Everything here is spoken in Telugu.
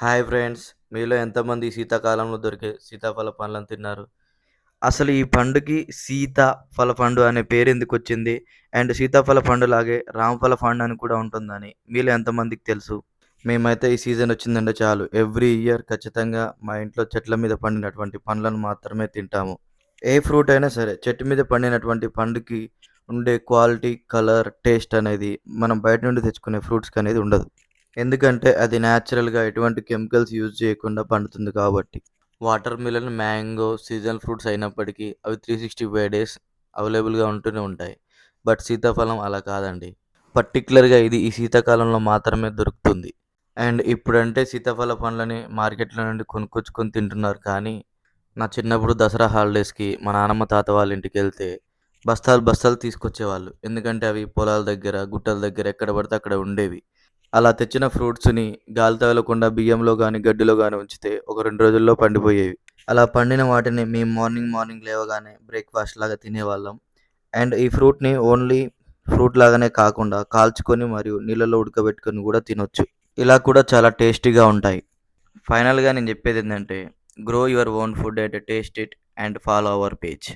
హాయ్ ఫ్రెండ్స్ మీలో ఎంతమంది శీతాకాలంలో దొరికే సీతాఫల పండ్లను తిన్నారు? అసలు ఈ పండుకి సీతాఫల పండు అనే పేరు ఎందుకు వచ్చింది? అండ్ సీతాఫల పండు లాగే రామఫల పండు అని కూడా ఉంటుందని మీలో ఎంతమందికి తెలుసు? మేమైతే ఈ సీజన్ వచ్చిందంటే చాలు. ఎవ్రీ ఇయర్ ఖచ్చితంగా మా ఇంట్లో చెట్ల మీద పండినటువంటి పండ్లను మాత్రమే తింటాము. ఏ ఫ్రూట్ అయినా సరే చెట్టు మీద పండినటువంటి పండుకి ఉండే క్వాలిటీ కలర్ టేస్ట్ అనేది మనం బయట నుండి తెచ్చుకునే ఫ్రూట్స్కి అనేది ఉండదు. ఎందుకంటే అది న్యాచురల్గా ఎటువంటి కెమికల్స్ యూజ్ చేయకుండా పండుతుంది కాబట్టి. Watermelon mango seasonal fruits అయినప్పటికీ అవి త్రీ సిక్స్టీ ఫైవ్ డేస్ అవైలబుల్గా ఉంటూనే ఉంటాయి. బట్ సీతాఫలం అలా కాదండి. పర్టికులర్గా ఇది ఈ శీతాకాలంలో మాత్రమే దొరుకుతుంది. అండ్ ఇప్పుడంటే సీతాఫల పండ్లని మార్కెట్లో నుండి కొనుక్కొచ్చుకొని తింటున్నారు కానీ నా చిన్నప్పుడు దసరా హాలిడేస్కి మా నాన్నమ్మ తాత వాళ్ళ ఇంటికి వెళ్తే బస్తాలు బస్తాలు తీసుకొచ్చేవాళ్ళు. ఎందుకంటే అవి పొలాల దగ్గర గుట్టల దగ్గర ఎక్కడ పడితే అక్కడ ఉండేవి. అలా తెచ్చిన ఫ్రూట్స్ని గాలి తగలకుండా బియ్యంలో కానీ గడ్డిలో కానీ ఉంచితే ఒక రెండు రోజుల్లో పండిపోయేవి. అలా పండిన వాటిని మేము మార్నింగ్ మార్నింగ్ లేవగానే బ్రేక్ఫాస్ట్ లాగా తినేవాళ్ళం. అండ్ ఈ ఫ్రూట్ని ఓన్లీ ఫ్రూట్ లాగానే కాకుండా కాల్చుకొని మరియు నీళ్ళలో ఉడకబెట్టుకొని కూడా తినొచ్చు. ఇలా కూడా చాలా టేస్టీగా ఉంటాయి. ఫైనల్గా నేను చెప్పేది ఏంటంటే grow your own food and taste it and follow our page